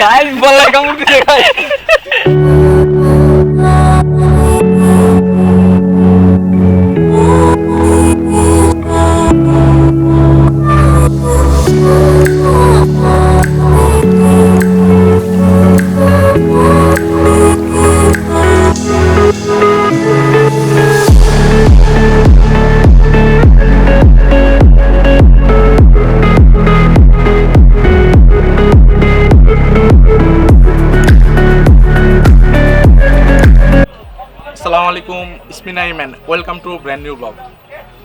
Guys বললা কামড় দিছে guys welcome to brand new blog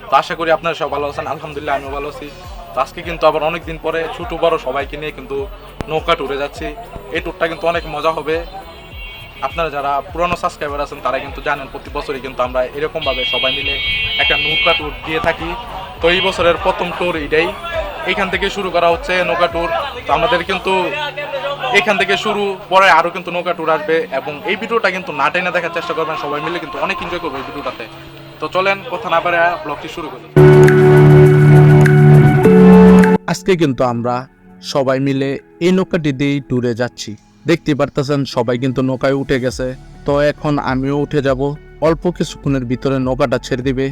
তো আশা করি আপনারা সব ভালো আছেন। আলহামদুলিল্লাহ, আমিও ভালো আছি। তো আজকে কিন্তু আবার অনেক দিন পরে ছোটো বড় সবাইকে নিয়ে কিন্তু নৌকা ট্যুরে যাচ্ছি। এই ট্যুরটা কিন্তু অনেক মজা হবে। আপনারা যারা পুরনো সাবস্ক্রাইবার আছেন, তারা কিন্তু জানেন প্রতি বছরই কিন্তু আমরা এরকমভাবে সবাই মিলে একটা নৌকা ট্যুর দিয়ে থাকি। তো এই বছরের প্রথম ট্যুর এটাই। এখান থেকে শুরু করা হচ্ছে নৌকা ট্যুর তো আমাদের কিন্তু এখান থেকে শুরু, পরে আরও কিন্তু নৌকা ট্যুর আসবে এবং এই ভিডিওটা কিন্তু না টেনে দেখার চেষ্টা করবেন। সবাই মিলে কিন্তু অনেক এনজয় করবে এই ভিডিওটাতে। তো চলেন, কথা না পারে ব্লগটি শুরু করি। আজকে কিন্তু আমরা সবাই মিলে এই নৌকাটি দিয়েই ট্যুরে যাচ্ছি। দেখতে পারতেছেন, সবাই কিন্তু নৌকায় উঠে গেছে। তো এখন আমিও উঠে যাব। অল্প কিছুক্ষণের ভিতরে নৌকাটা ছেড়ে দিবে।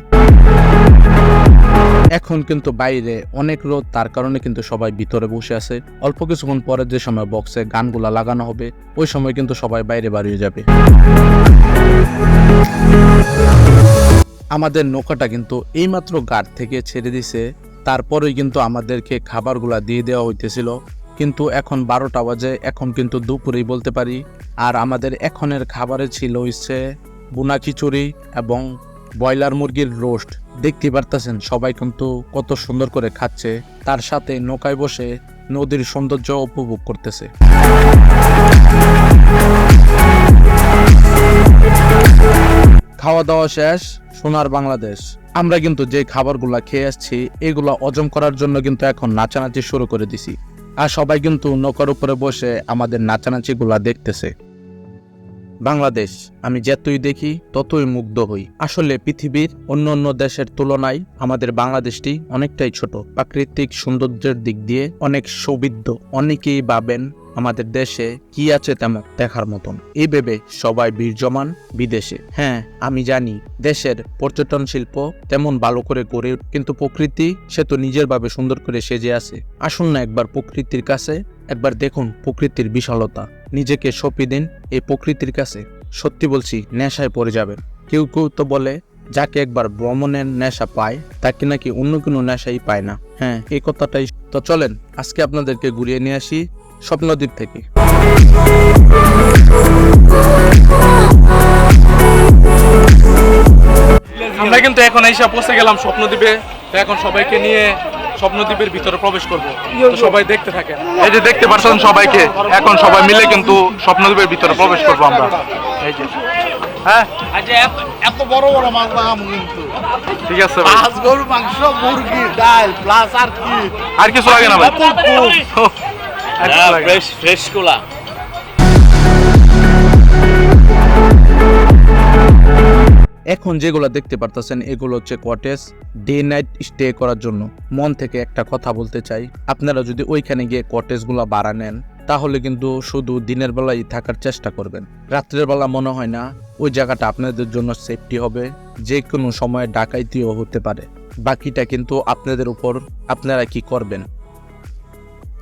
এখন কিন্তু বাইরে অনেক রোদ, তার কারণে কিন্তু সবাই ভিতরে বসে আছে। অল্প কিছুক্ষণ পরে যে সময় বক্সে গানগুলা লাগানো হবে, ওই সময় কিন্তু সবাই বাইরে বাড়িয়ে যাবে। আমাদের নৌকাটা কিন্তু এইমাত্র গাড় থেকে ছেড়ে দিছে। তারপরেই কিন্তু আমাদেরকে খাবারগুলা দিয়ে দেওয়া হইতেছিল। কিন্তু এখন বারোটা বাজে, এখন কিন্তু দুপুরেই বলতে পারি। আর আমাদের এখনের খাবারে ছিল হচ্ছে বুনা খিচুড়ি এবং ব্রয়লার মুরগির রোস্ট। দেখতে পারতেছেন সবাই কিন্তু কত সুন্দর করে খাচ্ছে। তার সাথে নৌকায় বসে নদীর সৌন্দর্য উপভোগ করতেছে। খাওয়া দাওয়া শেষ, সোনার বাংলাদেশ। আমরা কিন্তু যে খাবারগুলা খেয়ে আসছি, এগুলো অজম করার জন্য কিন্তু এখন নাচানাচি শুরু করে দিছি। আর সবাই কিন্তু নৌকার উপরে বসে আমাদের নাচানাচিগুলা দেখতেছে। বাংলাদেশ, আমি যতই দেখি, ততই মুগ্ধ হই। আসলে পৃথিবীর অন্য অন্য দেশের তুলনায় আমাদের বাংলাদেশটি অনেকটাই ছোট। প্রাকৃতিক সৌন্দর্যের দিক দিয়ে অনেক সৌবিধ্য। অনেকেই ভাবেন আমাদের দেশে কি আছে তেমন দেখার মতন। এই ভেবে সবাই বীর জমান বিদেশে। হ্যাঁ আমি জানি দেশের পর্যটন শিল্প তেমন ভালো করে গড়ে কিন্তু প্রকৃতি সে তো নিজের ভাবে সুন্দর করে সেজে আছে। আসুন না একবার প্রকৃতির কাছে, একবার দেখুন প্রকৃতির বিশালতা। নিজেকে সঁপি দিন এই প্রকৃতির কাছে। সত্যি বলছি, নেশায় পড়ে যাবেন। কেউ কেউ তো বলে, যাকে একবার ভ্রমণের নেশা পায়, তাকে নাকি অন্য কোনো নেশাই পায় না। হ্যাঁ এই কথাটাই তো চলেন, আজকে আপনাদেরকে ঘুরিয়ে নিয়ে আসি স্বপ্নদ্বীপ থেকে। আমরা কিন্তু এখন এসে পৌঁছে গেলাম স্বপ্নদ্বীপে। তো এখন সবাইকে নিয়ে স্বপ্নদ্বীপের ভিতরে প্রবেশ করব। তো সবাই দেখতে থাকে এই যে দেখতে পাচ্ছেন সবাইকে এখন সবাই মিলে কিন্তু স্বপ্নদ্বীপের ভিতরে প্রবেশ করব আমরা। এই যে। হ্যাঁ? এত- এত বড় বড় মাছ লাগাবো কিন্তু। ঠিক আছে মাছ গরু মাংস মুরগি ডাল প্লাস আর কি। আর কিছু লাগে না ভাই। ফ্রেশ ফ্রেশ কোলা। এখন যেগুলো দেখতে পারতেছেন এগুলো হচ্ছে কটেজ ডে নাইট স্টে করার জন্য। মন থেকে একটা কথা বলতে চাই। আপনারা যদি ওইখানে গিয়ে কটেজগুলো ভাড়া নেন তাহলে কিন্তু শুধু দিনের বেলায় থাকার চেষ্টা করবেন। রাত্রের বেলা মনে হয় না ওই জায়গাটা আপনাদের জন্য সেফটি হবে। যে কোনো সময় ডাকাইতিও হতে পারে। বাকিটা কিন্তু আপনাদের উপর আপনারা কি করবেন?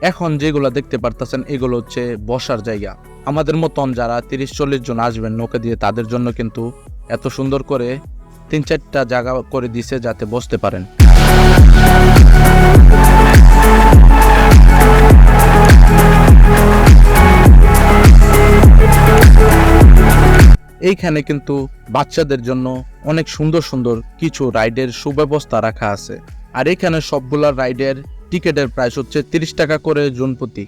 এখন যেগুলো দেখতে পারতেছেন, এগুলো হচ্ছে বসার জায়গা। আমাদের মতন যারা তিরিশ, চল্লিশ জন আসবেন নৌকা দিয়ে, তাদের জন্য কিন্তু এত সুন্দর করে তিন চারটা জায়গা করে দিছে যাতে বসতে পারেন। এইখানে কিন্তু বাচ্চাদের জন্য অনেক সুন্দর সুন্দর কিছু রাইডের সুব্যবস্থা রাখা আছে। আর এখানে সবগুলা রাইডের টিকিটের প্রাইস হচ্ছে তিরিশ টাকা করে জন প্রতি।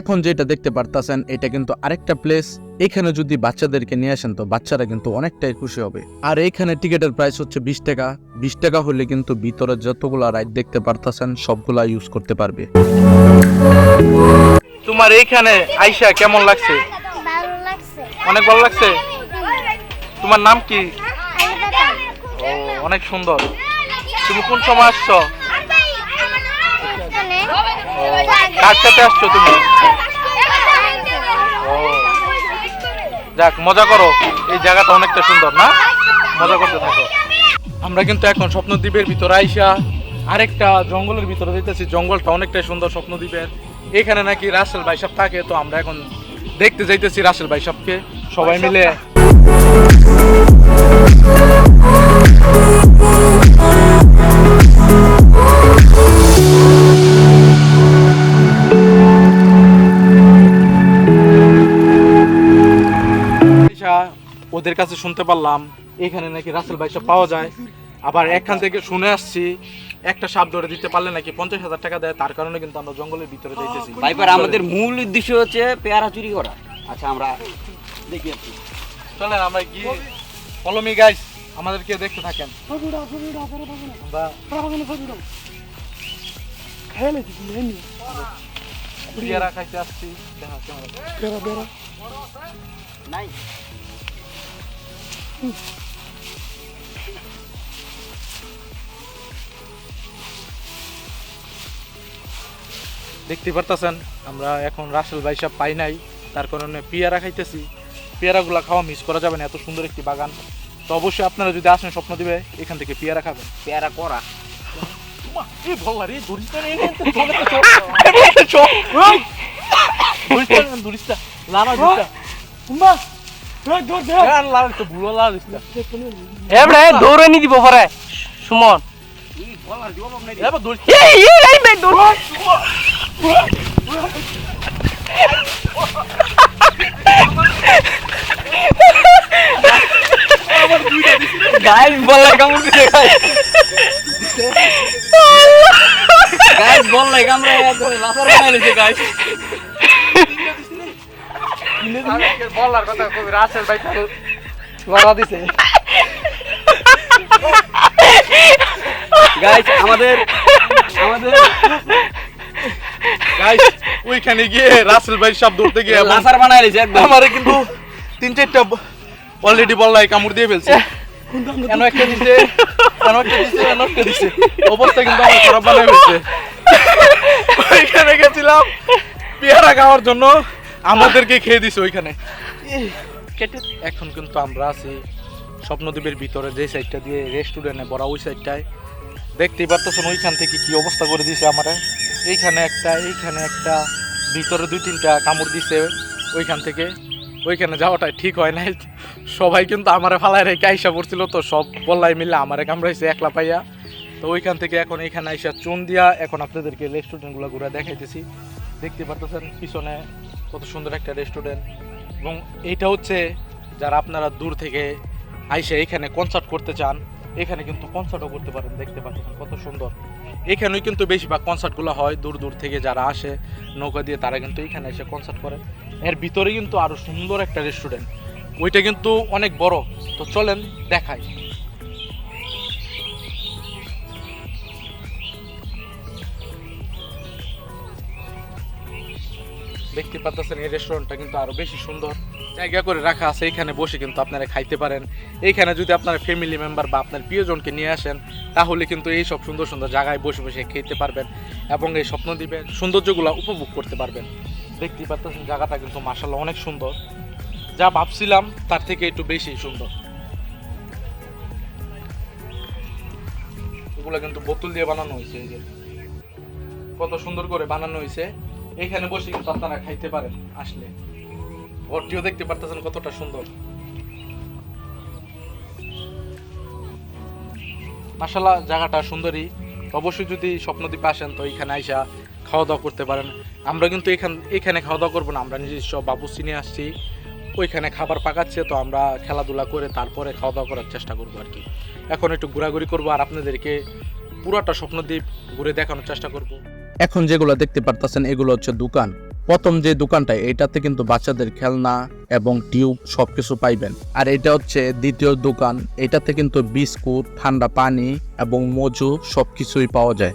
এখন যেটা দেখতে পারতাছেন এটা কিন্তু আরেকটা প্লেস এখানে যদি বাচ্চাদেরকে নিয়ে আসেন তো বাচ্চারা কিন্তু অনেকটাই খুশি হবে। আর এইখানে টিকিটের প্রাইস হচ্ছে বিশ টাকা। বিশ টাকা হলে কিন্তু ভিতরে যতগুলা রাইড দেখতে পারতাছেন সবগুলা ইউজ করতে পারবে। তোমার তোমার এইখানে আইসা কেমন লাগছে। অনেক ভালো লাগছে? তোমার নাম কি? ও, অনেক সুন্দর। তুমি কোন সময় আসছো? কার সাথে আসছো তুমি? যাক, মজা করো। এই জায়গাটা অনেকটা সুন্দর, না? মজা করতে থাকো। আমরা কিন্তু এখন স্বপ্নদ্বীপের ভিতরে আইসা আরেকটা জঙ্গলের ভিতরে যেতেছি জঙ্গলটা অনেকটাই সুন্দর স্বপ্নদ্বীপের। এখানে নাকি রাসেল ভাইসাব থাকে, তো আমরা এখন দেখতে যাইতেছি রাসেল ভাইসাবকে সবাই মিলে ওদের কাছে শুনতে পারলাম, এখানে নাকি রাসেল ভাইসাব পাওয়া যায়। আবার এখান থেকে শুনে আসছি, একটা সাপ ধরে দিতে পারলে নাকি পঞ্চাশ হাজার টাকা দেয়, তার কারণে কিন্তু আমরা জঙ্গলের ভিতরে যাইতেছি। ভাইপার, আমাদের মূল উদ্দেশ্য হচ্ছে পেয়ারা চুরি করা। আচ্ছা আমরা দেখি। চলেন আমরা গিয়ে ফলো মি গাইস আমাদেরকে দেখতে থাকেন। আমরা পেয়ারা খাইতে আসছি। দেখা নাই দেখতে পারতেছেন আমরা এখন রাসেল ভাই পাই নাই তার কারণে পিয়ারা খাইতেছি পেয়ারাগুলা খাওয়া মিস করা যাবে না এত সুন্দর একটি বাগান তো অবশ্যই আপনারা যদি আসেন স্বপ্ন দিবে এখান থেকে পেয়ারা খাবেন পেয়ারা করা এই রে দরিস্তা রে দরিস্তা দরিস্তা দরিস্তা উম্মা দিব পরে সুমন দৌড় গাইস বললাই কামড় দিছে গাইস গাইস বললাই কামড়ে ধরে লাফার বানাই গাইস বলার কথা কবি রাসেল ভাই তো মারা দিছে গাইস আমাদের আমাদের গাইস ওইখানে গিয়ে রাসেল ভাই সব ধরতে গিয়ে লাফার বানাই লিছে একদম। আমারে কিন্তু তিন চারটা অলরেডি বললাই কামড় দিয়ে ফেলছে। কেন একটা দিছে? এনো একটা দিছে? এনো একটা দিছে? অবস্থা কিন্তু আমার খারাপ বানাই ফেলছে। ওইখানে গেছিলাম পেয়ারা খাওয়ার জন্য আমাদেরকে খেয়ে দিছে ওইখানে। এখন কিন্তু আমরা আছি স্বপ্নদ্বীপের ভিতরে যে সাইডটা দিয়ে রেস্টুরেন্টে বড় ওই সাইডটায় দেখতেই পারতেছেন ওইখান থেকে কি অবস্থা করে দিয়েছে আমারে। এইখানে একটা এইখানে একটা, ভিতরে দুই তিনটা কামড় দিছে ওইখান থেকে। ওইখানে যাওয়াটা ঠিক হয় নাই। সবাই কিন্তু আমারে ফালায় রেখে আইসা পড়ছিল, তো সব বললাই মিলে আমারে কামড়াইছে একলা পাইয়া। তো ওইখান থেকে এখন এইখানে আইসা চুন দিয়া এখন আপনাদেরকে রেস্টুরেন্টগুলো ঘুরে দেখাইতেছি। দেখতে পারতেছেন পিছনে কত সুন্দর একটা রেস্টুরেন্ট এবং এইটা হচ্ছে, যারা আপনারা দূর থেকে আইসা এখানে কনসার্ট করতে চান এখানে কিন্তু কনসার্টও করতে পারেন, দেখতে পাচ্ছেন কত সুন্দর। এখানেও কিন্তু বেশিরভাগ কনসার্টগুলো হয়, দূর দূর থেকে যারা আসে, নৌকা দিয়ে তারা কিন্তু এখানে এসে কনসার্ট করে। এর ভিতরে কিন্তু আরও সুন্দর একটা রেস্টুরেন্ট ওইটা কিন্তু অনেক বড়। তো চলেন, দেখাই। দেখতে পাচ্ছেন এই রেস্টুরেন্টটা কিন্তু আরও বেশি সুন্দর। জায়গা করে রাখা আছে, এখানে বসে কিন্তু আপনারা খাইতে পারেন। এইখানে যদি আপনার ফ্যামিলি মেম্বার বা আপনার প্রিয়জনকে নিয়ে আসেন, তাহলে কিন্তু এই সব সুন্দর সুন্দর জায়গায় বসে বসে খেতে পারবেন এবং এই স্বপ্ন দ্বীপের সৌন্দর্যগুলো উপভোগ করতে পারবেন। দেখতে পাচ্ছেন জায়গাটা কিন্তু মার্শাল্লাহ অনেক সুন্দর। যা ভাবছিলাম, তার থেকে একটু বেশি সুন্দর। এগুলো কিন্তু বোতল দিয়ে বানানো হয়েছে, এই যে। কত সুন্দর করে বানানো হয়েছে। এখানে বসে কিন্তু আপনারা খাইতে পারেন আসলে। ঘরটিও দেখতে পারতেছেন কতটা সুন্দর। মাসাল্লাহ জায়গাটা সুন্দরী। অবশ্যই যদি স্বপ্নদ্বীপে আসেন, তো এখানে আইসা খাওয়া দাওয়া করতে পারেন। আমরা কিন্তু এখান, এখানে খাওয়া দাওয়া করব না, আমরা নিজস্ব বাবুসি নিয়ে আসছি। ওইখানে খাবার পাকাচ্ছে, তো আমরা খেলাধুলা করে তারপরে খাওয়া দাওয়া করার চেষ্টা করব আর কি। এখন একটু ঘোরাঘুরি করব, আর আপনাদেরকে পুরাটা স্বপ্নদ্বীপ ঘুরে দেখানোর চেষ্টা করব। এখন যেগুলো দেখতে পারতেছেন, এগুলো হচ্ছে দোকান। প্রথম যে দোকানটা এটাতে কিন্তু বাচ্চাদের খেলনা এবং টিউব সবকিছু পাইবেন। আর এটা হচ্ছে দ্বিতীয় দোকান, এটাতে কিন্তু বিস্কুট, ঠান্ডা পানি এবং মজু সবকিছুই পাওয়া যায়।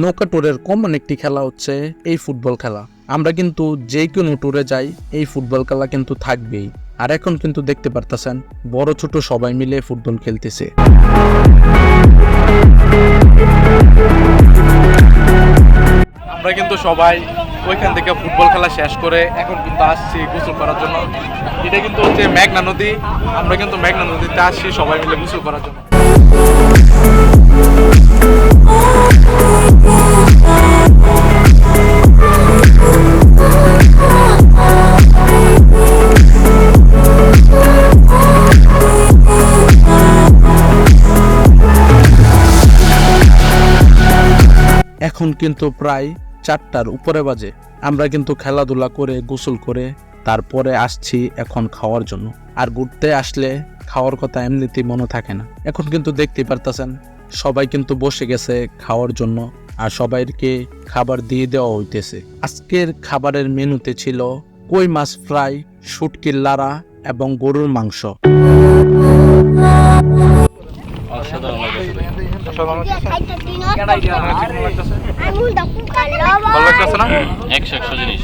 নৌকা ট্যুরের কমন একটি খেলা হচ্ছে এই ফুটবল খেলা। আমরা কিন্তু যে কোনো ট্যুরে যাই এই ফুটবল খেলা কিন্তু থাকবেই। আর এখন কিন্তু দেখতে পারতেছেন বড় ছোট সবাই মিলে ফুটবল খেলতেছে। আমরা কিন্তু সবাই ওইখান থেকে ফুটবল খেলা শেষ করে এখন কিন্তু আসছি গোসল করার জন্য। এটা কিন্তু হচ্ছে মেঘনা নদী। আমরা কিন্তু মেঘনা নদীতে আসছি সবাই মিলে গোসল করার জন্য। এখন কিন্তু প্রায় চারটার উপরে বাজে। আমরা কিন্তু খেলাধুলা করে, গোসল করে, তারপরে আসছি এখন খাওয়ার জন্য। আর ঘুরতে আসলে খাওয়ার কথা এমনিতেই মনে থাকে না। এখন কিন্তু দেখতে পারতেছেন, সবাই কিন্তু বসে গেছে খাওয়ার জন্য আর সবাইকে খাবার দিয়ে দেওয়া হইতেছে। আজকের খাবারের মেনুতে ছিল কই মাছ ফ্রাই, শুটকির লাড়া এবং গরুর মাংস। অসাধারণ ভালো লাগতেছে না একশো একশো জিনিস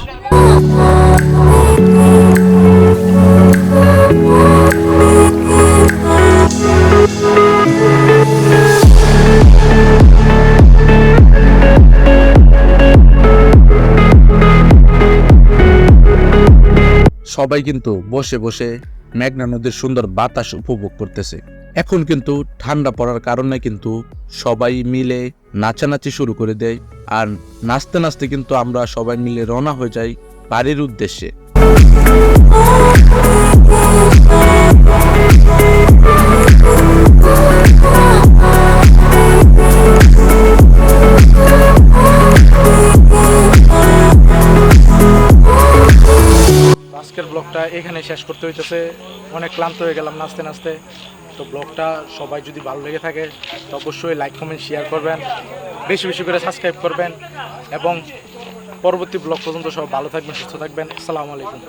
সবাই কিন্তু বসে বসে মেঘনা নদীর সুন্দর বাতাস উপভোগ করতেছে। এখন কিন্তু ঠান্ডা পড়ার কারণে কিন্তু সবাই মিলে নাচানাচি শুরু করে দেয় আর নাচতে নাচতে কিন্তু আমরা সবাই মিলে রওনা হয়ে যাই বাড়ির উদ্দেশ্যে। এখানে শেষ করতে হইতেছে। অনেক ক্লান্ত হয়ে গেলাম নাচতে নাচতে। তো ব্লগটা সবাই যদি ভালো লেগে থাকে, তো অবশ্যই লাইক কমেন্ট শেয়ার করবেন। বেশি বেশি করে সাবস্ক্রাইব করবেন। এবং পরবর্তী ব্লগ পর্যন্ত সব ভালো থাকবেন, সুস্থ থাকবেন। আসসালামু আলাইকুম।